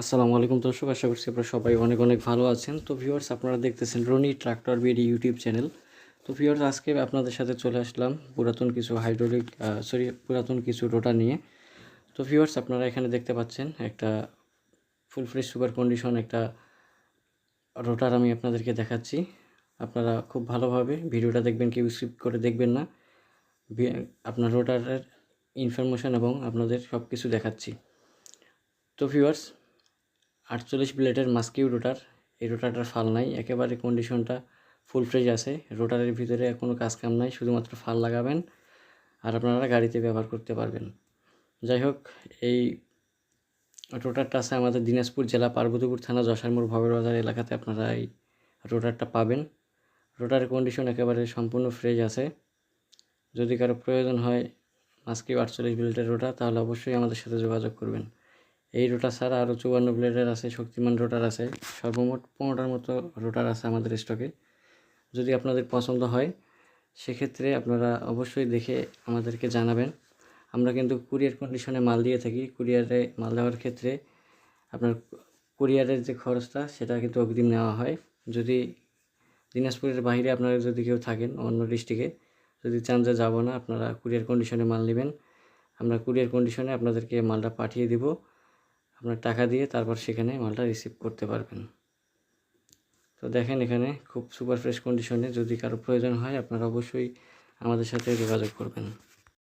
আসসালামু আলাইকুম দর্শক, আশা করছি আপনারা সবাই অনেক অনেক ভালো আছেন। তো ভিউয়ার্স আপনারা দেখতেছেন Roni tractor BD YouTube channel. তো ভিউয়ার্স আজকে আপনাদের সাথে চলে আসলাম পুরাতন কিছু হাইড্রোলিক সরি পুরাতন কিছু রোটার নিয়ে। তো ভিউয়ার্স আপনারা এখানে দেখতে পাচ্ছেন একটা ফুল ফ্রেশ সুপার কন্ডিশন একটা রোটার আমি আপনাদেরকে দেখাচ্ছি। আপনারা খুব ভালোভাবে ভিডিওটা দেখবেন, কেউ স্কিপ করে দেখবেন না। আপনার রোটারের ইনফরমেশন এবং আপনাদের সব কিছু দেখাচ্ছি। তো ভিউয়ার্স আটচল্লিশ ব্লেডের মাস্কিউ রোটার, এই রোটারটার ফাল নাই, একেবারে কন্ডিশনটা ফুল ফ্রেজ আছে, রোটারের ভিতরে কোনো কাজ কাম নাই, শুধুমাত্র ফাল লাগাবেন আর আপনারা গাড়িতে ব্যবহার করতে পারবেন। যাই হোক, এই রোটারটা আছে আমাদের দিনাজপুর জেলা পার্বতীপুর থানা যশারমোড় ভবের বাজার এলাকাতে আপনারা এই রোটারটা পাবেন। রোটারের কন্ডিশন একেবারে সম্পূর্ণ ফ্রেজ আছে। যদি কারও প্রয়োজন হয় মাস্কিউ আটচল্লিশ ব্লেডের রোটার, তাহলে অবশ্যই আমাদের সাথে যোগাযোগ করবেন। এই রোটার ছাড়া আরও চুয়ান্ন ব্লেডের আছে, শক্তিমান রোটার আছে। সর্বমোট পনেরোটার মতো রোটার আছে আমাদের স্টকে। যদি আপনাদের পছন্দ হয়, সেক্ষেত্রে আপনারা অবশ্যই দেখে আমাদেরকে জানাবেন। আমরা কিন্তু কুরিয়ার কন্ডিশনে মাল দিয়ে থাকি। কুরিয়ারে মাল দেওয়ার ক্ষেত্রে আপনার কুরিয়ারের যে খরচটা, সেটা কিন্তু অগ্রিম নেওয়া হয়। যদি দিনাজপুরের বাইরে আপনারা যদি কেউ থাকেন, অন্য ডিস্ট্রিক্টে, যদি চান যে যাব না, আপনারা কুরিয়ার কন্ডিশনে মাল নেবেন। আমরা কুরিয়ার কন্ডিশনে আপনাদেরকে মালটা পাঠিয়ে দিব। আপনার টাকা দিয়ে তারপর সেখানে মালটা রিসিভ করতে পারবেন। তো দেখেন এখানে খুব সুপার ফ্রেশ কন্ডিশনে যদি কারও প্রয়োজন হয়, আপনারা অবশ্যই আমাদের সাথে যোগাযোগ করবেন।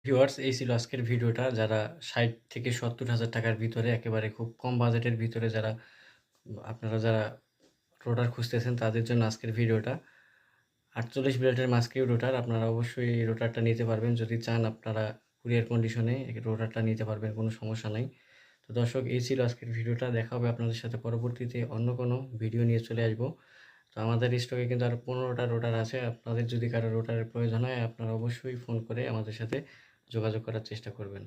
ভিউয়ার্স এই ছিল আজকের ভিডিওটা। যারা ষাট থেকে সত্তর হাজার টাকার ভিতরে, একেবারে খুব কম বাজেটের ভিতরে যারা, আপনারা যারা রোটার খুঁজতেছেন, তাদের জন্য আজকের ভিডিওটা। আটচল্লিশ ব্লেডের মাস্কিউ রোটার আপনারা অবশ্যই এই রোটারটা নিতে পারবেন। যদি চান আপনারা কুরিয়ার কন্ডিশনে রোটারটা নিতে পারবেন, কোনো সমস্যা নাই। তো দর্শক, এই ছিল আজকের ভিডিওটা। দেখা হবে আপনাদের সাথে পরবর্তীতে অন্য কোনো ভিডিও নিয়ে চলে আসব। তো আমাদের স্টকে কিন্তু আরও পনেরোটা রোটার আছে। আপনাদের যদি কারও রোটারের প্রয়োজন হয়, আপনারা অবশ্যই ফোন করে আমাদের সাথে যোগাযোগ করার চেষ্টা করবেন।